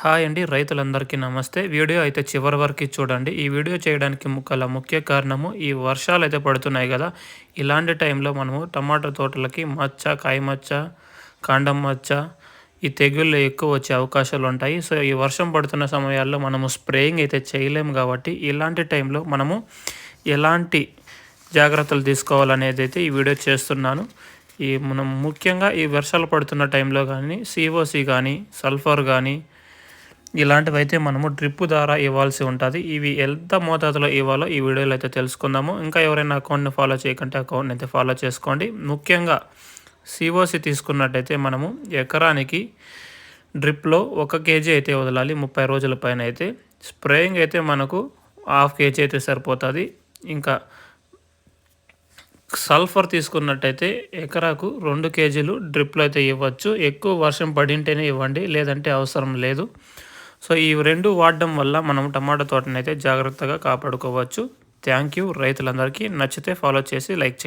Hi అండి రైతులందరికీ నమస్తే. వీడియో అయితే చివరి వరకు చూడండి. ఈ వీడియో చేయడానికి గల ముఖ్య కారణము ఈ వర్షాలు అయితే పడుతున్నాయి కదా. ఇలాంటి టైంలో మనము టమాటా తోటలకి మచ్చ కాయ మచ్చ కాండం మచ్చ ఈ తెగుళ్ళు ఎక్కువ వచ్చే అవకాశాలు ఉంటాయి. సో ఈ వర్షం పడుతున్న సమయాల్లో మనము స్ప్రేయింగ్ అయితే చేయలేము కాబట్టి ఇలాంటి టైంలో మనము ఎలాంటి జాగ్రత్తలు తీసుకోవాలనేది అయితే ఈ వీడియో చేస్తున్నాను. ఈ మనం ముఖ్యంగా ఈ వర్షాలు పడుతున్న టైంలో కానీ సిఓసి కానీ సల్ఫర్ కానీ ఇలాంటివి అయితే మనము డ్రిప్ ద్వారా ఇవ్వాల్సి ఉంటుంది. ఇవి ఎంత మోతాదులో ఇవ్వాలో ఈ వీడియోలో అయితే తెలుసుకుందాము. ఇంకా ఎవరైనా అకౌంట్ని ఫాలో చేయకుంటే అకౌంట్ని అయితే ఫాలో చేసుకోండి. ముఖ్యంగా సిఓసి తీసుకున్నట్టయితే మనము ఎకరానికి డ్రిప్లో ఒక కేజీ అయితే వదలాలి. ముప్పై రోజుల పైన అయితే. స్ప్రేయింగ్ అయితే మనకు హాఫ్ కేజీ అయితే సరిపోతుంది. ఇంకా సల్ఫర్ తీసుకున్నట్టయితే ఎకరాకు రెండు కేజీలు డ్రిప్లో అయితే ఇవ్వచ్చు. ఎక్కువ వర్షం పడింటేనే ఇవ్వండి. లేదంటే అవసరం లేదు. సో ఈ రెండు వాడడం వల్ల మనం టమాటా తోటనైతే జాగ్రత్తగా కాపాడుకోవచ్చు. Thank you. రైతులందరికీ నచ్చితే ఫాలో చేసి లైక్ చేయండి.